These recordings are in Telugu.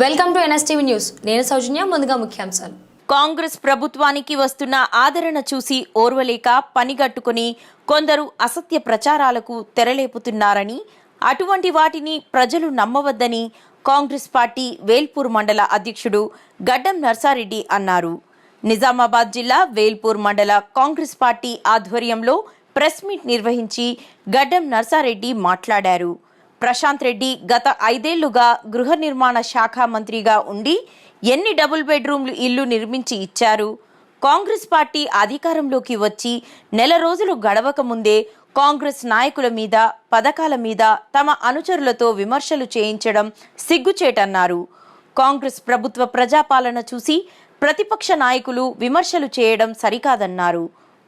Welcome to NSTV news. నేను సౌజన్య ముందుగా ముఖ్యాంశాలు. కాంగ్రెస్ ప్రభుత్వానికి వస్తున్న ఆదరణ చూసి ఓర్వలేక పనిగట్టుకుని కొందరు అసత్య ప్రచారాలకు తెరలేపుతున్నారని అటువంటి వాటిని ప్రజలు నమ్మవద్దని కాంగ్రెస్ పార్టీ వేల్పూర్ మండల అధ్యక్షుడు గడ్డం నర్సారెడ్డి అన్నారు. నిజామాబాద్ జిల్లా వేల్పూర్ మండల కాంగ్రెస్ పార్టీ ఆధ్వర్యంలో ప్రెస్ మీట్ నిర్వహించి గడ్డం నర్సారెడ్డి మాట్లాడారు. ప్రశాంత్ రెడ్డి గత ఐదేళ్ళుగా గృహ నిర్మాణ శాఖ మంత్రిగా ఉండి ఎన్ని డబుల్ బెడ్రూమ్లు ఇల్లు నిర్మించి ఇచ్చారు? కాంగ్రెస్ పార్టీ అధికారంలోకి వచ్చి నెల రోజులు గడవక ముందే కాంగ్రెస్ నాయకుల మీద పథకాల మీద తమ అనుచరులతో విమర్శలు చేయించడం సిగ్గుచేటన్నారు. కాంగ్రెస్ ప్రభుత్వ ప్రజాపాలన చూసి ప్రతిపక్ష నాయకులు విమర్శలు చేయడం సరికాదన్నారు.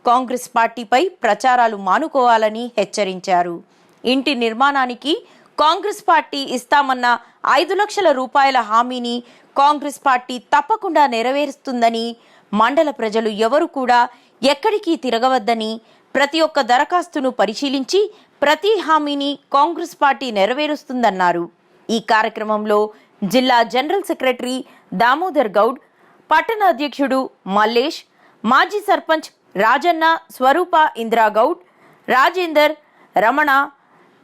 కాంగ్రెస్ పార్టీపై ప్రచారాలు మానుకోవాలని హెచ్చరించారు. ఇంటి నిర్మాణానికి కాంగ్రెస్ పార్టీ ఇస్తామన్న ఐదు లక్షల రూపాయల హామీని కాంగ్రెస్ పార్టీ తప్పకుండా నెరవేరుస్తుందని మండల ప్రజలు ఎవరు కూడా ఎక్కడికి తిరగవద్దని ప్రతి ఒక్క దరఖాస్తును పరిశీలించి ప్రతి హామీని కాంగ్రెస్ పార్టీ నెరవేరుస్తుందన్నారు. ఈ కార్యక్రమంలో జిల్లా జనరల్ సెక్రటరీ దామోదర్ గౌడ్ పట్టణ అధ్యక్షుడు మల్లేష్ మాజీ సర్పంచ్ రాజన్న స్వరూప ఇందిరాగౌడ్ రాజేందర్ రమణ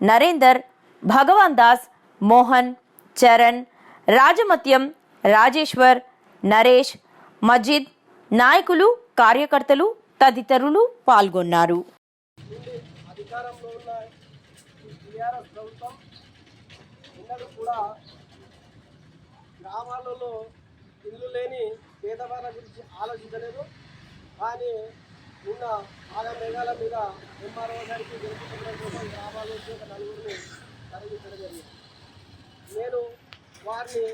నరేందర్ భగవాన్ దాస్ మోహన్ చరణ్ రాజమత్యం రాజేశ్వర్ నరేష్ మజిద్ నాయకులు కార్యకర్తలు తదితరులు పాల్గొన్నారు. అధికారంలో ఉన్న టీఆర్ఎస్ ప్రభుత్వం ఎన్నడూ కూడా గ్రామాలలో ఇల్లు లేని పేదవాళ్ళ గురించి ఆలోచించలేదు. కానీ నిన్న ఆగ మేఘాల మీద ఎంఆర్ఓ గారికి గెలుపుకోవడం కోసం గ్రామాల నుంచి ఒక నలుగురిని జరిగింది నేను వారిని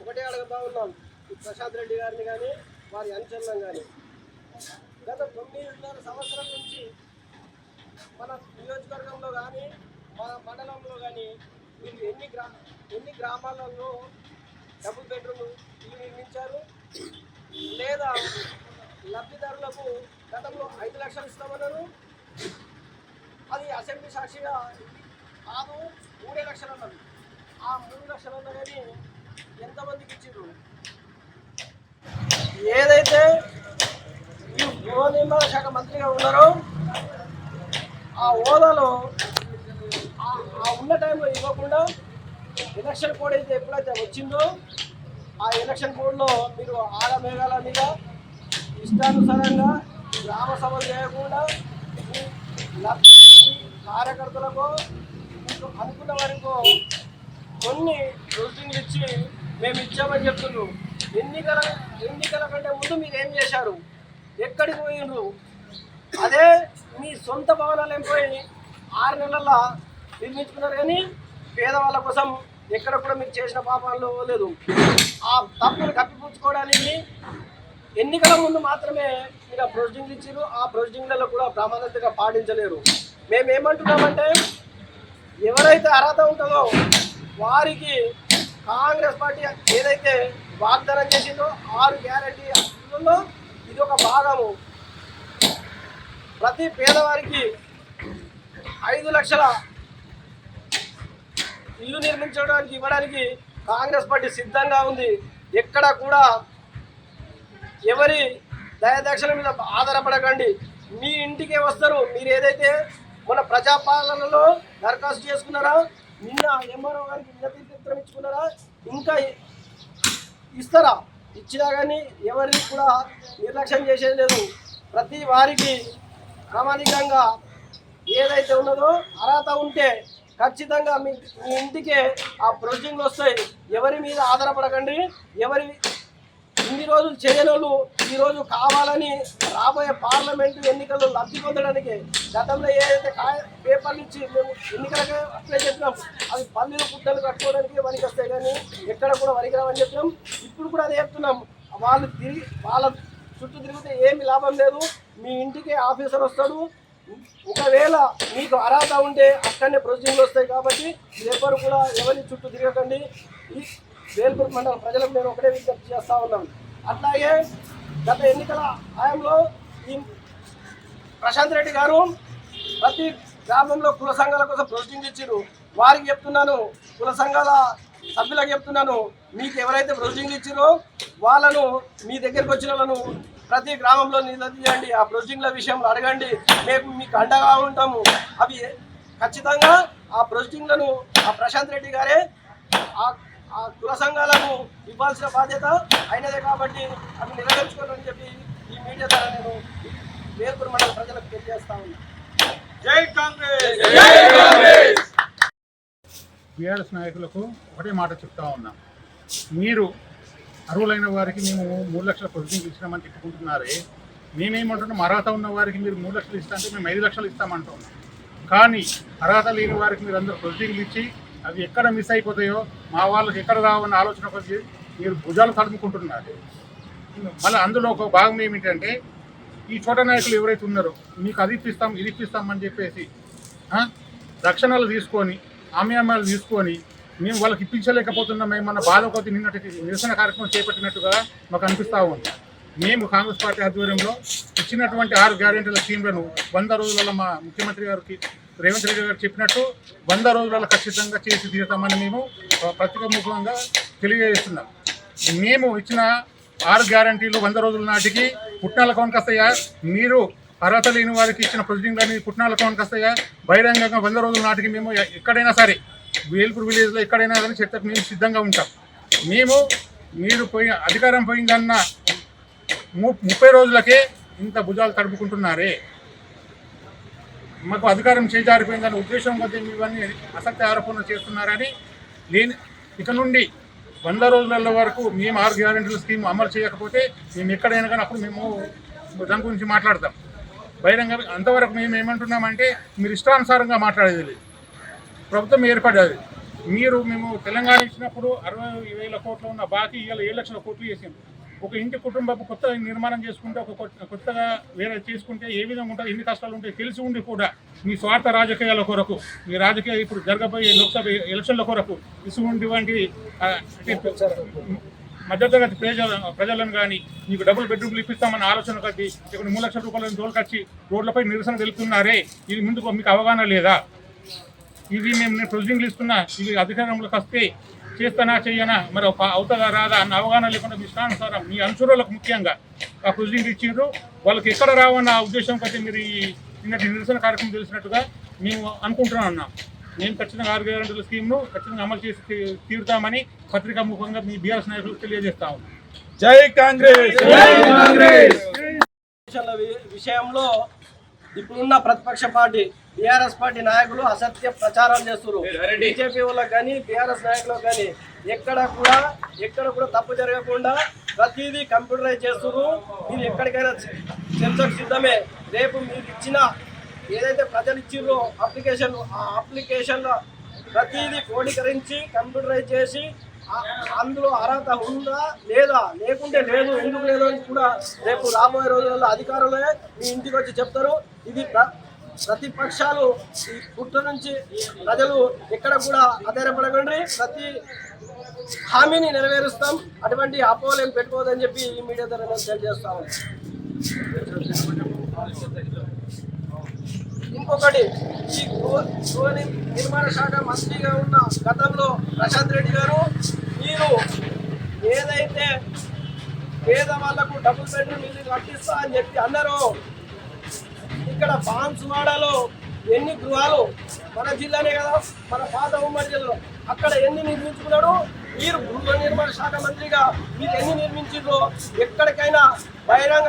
ఒకటే అడగతా ఉన్నాను ఈ ప్రశాంత్ రెడ్డి గారిని కానీ వారి అంచనం కానీ గత తొమ్మిదిన్నర సంవత్సరం నుంచి మన నియోజకవర్గంలో కానీ మన మండలంలో కానీ మీరు ఎన్ని గ్రా ఎన్ని గ్రామాలలో డబుల్ బెడ్రూమ్ ఇల్లు నిర్మించారు? లేదా లబ్ధిదారులకు గతంలో ఐదు లక్షలు ఇస్తామన్నారు? అది అసెంబ్లీ సాక్షిగా కాదు. మూడే లక్షలు అన్నది ఆ మూడు లక్షలు అన్న కానీ ఎంతమందికి ఇచ్చిండ్రు? ఏదైతే ఈ గృహ నిర్మాణ శాఖ మంత్రిగా ఉన్నారో ఆ హోదాలో ఆ- ఉన్న టైంలో ఇవ్వకుండా ఎలక్షన్ కోడ్ అయితే ఎప్పుడైతే వచ్చిందో ఆ ఎలక్షన్ కోడ్లో మీరు ఆడమేఘాల మీద ఇష్టానుసారంగా గ్రామ సభలు చేయకుండా కార్యకర్తలకు అనుకున్న వరకు కొన్ని రూటింగ్లు ఇచ్చి మేము ఇచ్చామని చెప్తున్నాం ఎన్నికల ఎన్నికల కంటే ముందు మీరు ఏం చేశారు? ఎక్కడికి పోయిండ్రు అదే మీ సొంత భవనాలు ఏం పోయి ఆరు నెలల్లో నిర్మించుకున్నారు కానీ పేదవాళ్ళ కోసం ఎక్కడ కూడా మీరు చేసిన పాపాలు లేదు. ఆ తప్పులు కప్పిపుచ్చుకోవడానికి ఎన్నికల ముందు మాత్రమే మీరు ఆ ప్రొసీడింగ్లు ఇచ్చారు ఆ ప్రొసీడింగ్లలో కూడా ప్రామాణికంగా పాటించలేరు. మేము ఏమంటున్నామంటే ఎవరైతే అర్హత ఉంటుందో వారికి కాంగ్రెస్ పార్టీ ఏదైతే వాగ్దానం చేసిందో ఆరు గ్యారంటీలలో ఇది ఒక భాగము. ప్రతి పేదవారికి ఐదు లక్షల ఇల్లు నిర్మించడానికి ఇవ్వడానికి కాంగ్రెస్ పార్టీ సిద్ధంగా ఉంది. ఎక్కడ కూడా ఎవరి దయదక్షల మీద ఆధారపడకండి. మీ ఇంటికే వస్తారు. మీరు ఏదైతే మన ప్రజాపాలనలో దరఖాస్తు చేసుకున్నారా? నిన్న ఎంఆర్ఓ గారికి వినతి పత్రం ఇచ్చుకున్నారా? ఇంకా ఇస్తారా? ఇచ్చినా కానీ ఎవరిని కూడా నిర్లక్ష్యం చేసేది లేదు. ప్రతి వారికి ప్రామాణికంగా ఏదైతే ఉన్నదో అర్హత ఉంటే ఖచ్చితంగా మీ మీ ఇంటికే ఆ ప్రొసీడింగ్లు వస్తాయి. ఎవరి మీద ఆధారపడకండి. ఎవరి ఇన్ని రోజులు చేయని వాళ్ళు ఈరోజు కావాలని రాబోయే పార్లమెంటు ఎన్నికల్లో లబ్ధి పొందడానికి గతంలో ఏదైతే కాయ పేపర్లు ఇచ్చి మేము ఎన్నికలకే అప్లై చెప్పినాం అవి పల్లెలు పుట్టలు కట్టుకోవడానికి వరికి వస్తాయి కానీ ఎక్కడ కూడా వరికి రావని చెప్పినాం. ఇప్పుడు కూడా అదే చెప్తున్నాం. వాళ్ళు తిరిగి వాళ్ళ చుట్టూ తిరిగితే ఏమి లాభం లేదు. మీ ఇంటికి ఆఫీసర్ వస్తాడు. ఒకవేళ మీకు అర్హత ఉంటే అక్కడనే ప్రొసీడింగ్లు వస్తాయి కాబట్టి పేపర్ కూడా ఎవరి చుట్టూ తిరగకండి. వేల్పూర్ మండలం ప్రజలకు నేను ఒకటే విజ్ఞప్తి చేస్తా ఉన్నాను. అట్లాగే గత ఎన్నికల హయాంలో ఈ ప్రశాంత్ రెడ్డి గారు ప్రతి గ్రామంలో కుల సంఘాల కోసం ప్రొసీడింగ్ ఇచ్చారు. వారికి చెప్తున్నాను కుల సంఘాల సభ్యులకు చెప్తున్నాను మీకు ఎవరైతే ప్రొసీడింగ్ ఇచ్చారో వాళ్ళను మీ దగ్గరికి వచ్చిన వాళ్ళను ప్రతి గ్రామంలో నిలదీయండి. ఆ ప్రొసీడింగ్ల విషయంలో అడగండి. మేము మీకు అండగా ఉంటాము. అవి ఖచ్చితంగా ఆ ప్రొసీడింగ్లను ఆ ప్రశాంత్ రెడ్డి గారే ఆ ఆ కుల సంఘాలను ఇవ్వాల్సిన బాధ్యత అయినదే కాబట్టి అవి నెరవేర్చుకోవాలని చెప్పి ఈ మీడియా ద్వారా నేను వేర్పూర్ మండల ప్రజలకు తెలియజేస్తా ఉన్నాను జై కాంగ్రెస్! బీఆర్ఎస్ నాయకులకు ఒకటే మాట చెప్తా ఉన్నాం. మీరు అర్హులైన వారికి మేము మూడు లక్షల ప్రొసీడింగ్ ఇచ్చినామని చెప్పుకుంటున్నారే. మేమేమంటున్నాం? అర్హత ఉన్న వారికి మీరు మూడు లక్షలు ఇస్తా అంటే మేము ఐదు లక్షలు ఇస్తామంటున్నాం. కానీ అర్హత లేని వారికి మీరు అందరూ ప్రొసీడింగ్లు ఇచ్చి అవి ఎక్కడ మిస్ అయిపోతాయో మా వాళ్ళకి ఎక్కడ రావన్న ఆలోచన కొద్ది మీరు భుజాలు తడుముకుంటున్నారు. మళ్ళీ అందులో ఒక భాగం ఏమిటంటే ఈ చోట నాయకులు ఎవరైతే ఉన్నారో మీకు అది ఇప్పిస్తాం ఇది ఇప్పిస్తాం అని చెప్పేసి రక్షణలు తీసుకొని ఆమ్యామ్యాలు తీసుకొని మేము వాళ్ళకి ఇప్పించలేకపోతున్నాం మేము మన బాధ కొద్ది నిన్నటి నిరసన కార్యక్రమం చేపట్టినట్టుగా మాకు అనిపిస్తూ ఉంది. మేము కాంగ్రెస్ పార్టీ ఆధ్వర్యంలో ఇచ్చినటువంటి ఆరు గ్యారెంటీల స్కీమ్లను వంద రోజులలో మా ముఖ్యమంత్రి గారికి రేవంత్ రెడ్డి గారు చెప్పినట్టు వంద రోజులలో ఖచ్చితంగా చేసి తీరుతామని మేము పత్రిక తెలియజేస్తున్నాం. మేము ఇచ్చిన ఆరు గ్యారంటీలు వంద రోజుల నాటికి పుట్నాల అకౌంట్కి మీరు అర్హత లేని వారికి ఇచ్చిన ప్రొసీడింగ్లని పుట్నాల అకౌంట్కి బహిరంగంగా వంద రోజుల నాటికి మేము ఎక్కడైనా సరే వేల్పూర్ విలేజ్లో ఎక్కడైనా కానీ చర్చకు మేము సిద్ధంగా ఉంటాం. మేము మీరు పోయి అధికారం పోయిందన్న ము- ముప్పై రోజులకే ఇంత భుజాలు తడుపుకుంటున్నారే. మాకు అధికారం చేజారిపోయిందనే ఉద్దేశం కొద్దీ ఇవన్నీ అసత్య ఆరోపణలు చేస్తున్నారని లేని ఇక నుండి వంద రోజుల వరకు మేము ఆరు గ్యారెంటీల స్కీమ్ అమలు చేయకపోతే మేము ఎక్కడైనా కానీ అప్పుడు మేము దాని గురించి మాట్లాడతాం. బహిరంగ అంతవరకు మేము ఏమంటున్నామంటే మీరు ఇష్టానుసారంగా మాట్లాడేది లేదు. ప్రభుత్వం ఏర్పడ్డది. మీరు మేము తెలంగాణ ఇచ్చినప్పుడు అరవై వేల కోట్లు ఉన్న బాకీ ఇవాళ ఏడు లక్షల కోట్లు చేసాం ఒక ఇంటి కుటుంబపు కొత్త నిర్మాణం చేసుకుంటే ఒక కొత్త- కొత్తగా వేరే చేసుకుంటే ఏ విధంగా ఉంటుంది ఎన్ని కష్టాలు ఉంటాయి తెలిసి ఉండి కూడా మీ స్వార్థ రాజకీయాల కొరకు మీ రాజకీయ ఇప్పుడు జరగబోయే లోక్సభ ఎలక్షన్ల కొరకు ఇటువంటి ఆ, మధ్యతరగతి ప్రజల ప్రజలను కానీ మీకు డబుల్ బెడ్రూమ్లు ఇప్పిస్తామన్న ఆలోచన కట్టి ఇక్కడ మూడు లక్షల రూపాయలను తోలుకొచ్చి రోడ్లపై నిరసన తెలుపుతున్నారే ఇది ముందుకు మీకు అవగాహన లేదా? ఇది మేము నేను ప్రొసీడింగ్లు ఇస్తున్నా ఇది అధికారంలోకి వస్తే చేస్తానా చెయ్యనా? మరి ఒక అవుతుందా రాదా? అన్న అవగాహన లేకుండా మీ ఇష్టానుసారం మీ అనుచరులకు ముఖ్యంగా. ఆ ప్రొసీడింగ్ ఇచ్చిండ్రు. వాళ్ళకి ఎక్కడ రావన్న ఉద్దేశం కంటే మీరు ఈ నిన్నటి నిరసన కార్యక్రమం తెలిసినట్టుగా మేము అనుకుంటున్నాం అన్నాం. మేము ఖచ్చితంగా ఆరు గ్యారెంటీల స్కీమ్ను ఖచ్చితంగా అమలు చేసి తీరుతామని పత్రికా ముఖంగా మీ బీఆర్ఎస్ నాయకులకు తెలియజేస్తాము జై కాంగ్రెస్! విషయంలో ఇప్పుడున్న ప్రతిపక్ష పార్టీ బీఆర్ఎస్ పార్టీ నాయకులు అసత్య ప్రచారం చేస్తున్నారు. బీజేపీ వాళ్ళకి కానీ బీఆర్ఎస్ నాయకులకు కానీ ఎక్కడ కూడా ఎక్కడ కూడా తప్పు జరగకుండా ప్రతిదీ కంప్యూటరైజ్ చేస్తున్నారు. మీరు ఎక్కడికైనా చర్చకు సిద్ధమే. రేపు మీరు ఇచ్చిన ఏదైతే ప్రజలు ఇచ్చిర్రో అప్లికేషన్ ఆ అప్లికేషన్లో ప్రతిదీ కోడీకరించి కంప్యూటరైజ్ చేసి అందులో అర్హత ఉందా లేదా లేకుంటే లేదు ఎందుకు లేదు అని కూడా రేపు రాబోయే రోజులలో అధికారులే మీ ఇంటికి వచ్చి చెప్తారు. ఇది ప్ర- ప్రతిపక్షాలు ఈ కుట్ర నుంచి ప్రజలు ఎక్కడ కూడా ఆధారపడకండి. ప్రతి హామీని నెరవేరుస్తాం. అటువంటి అపోహలు పెట్టుకోవద్దని చెప్పి ఈ మీడియా ద్వారా నేను తెలియజేస్తాము ఇంకొకటి ఈ గృహ నిర్మాణ శాఖ మంత్రిగా ఉన్న గతంలో ప్రశాంత్ రెడ్డి గారు మీరు ఏదైతే పేద వాళ్ళకు డబుల్ బెడ్రూమ్ ఇల్లు కట్టిస్తా అని చెప్పి అన్నారో ఇక్కడ బాన్సువాడలో ఎన్ని గృహాలు? మన జిల్లానే కదా మన పాత ఉమ్మడి జిల్లాలో. అక్కడ ఎన్ని నిర్మించుకున్నాడు? మీరు గృహ నిర్మాణ శాఖ మంత్రిగా మీరు ఎన్ని నిర్మించారో ఎక్కడికైనా బహిరంగ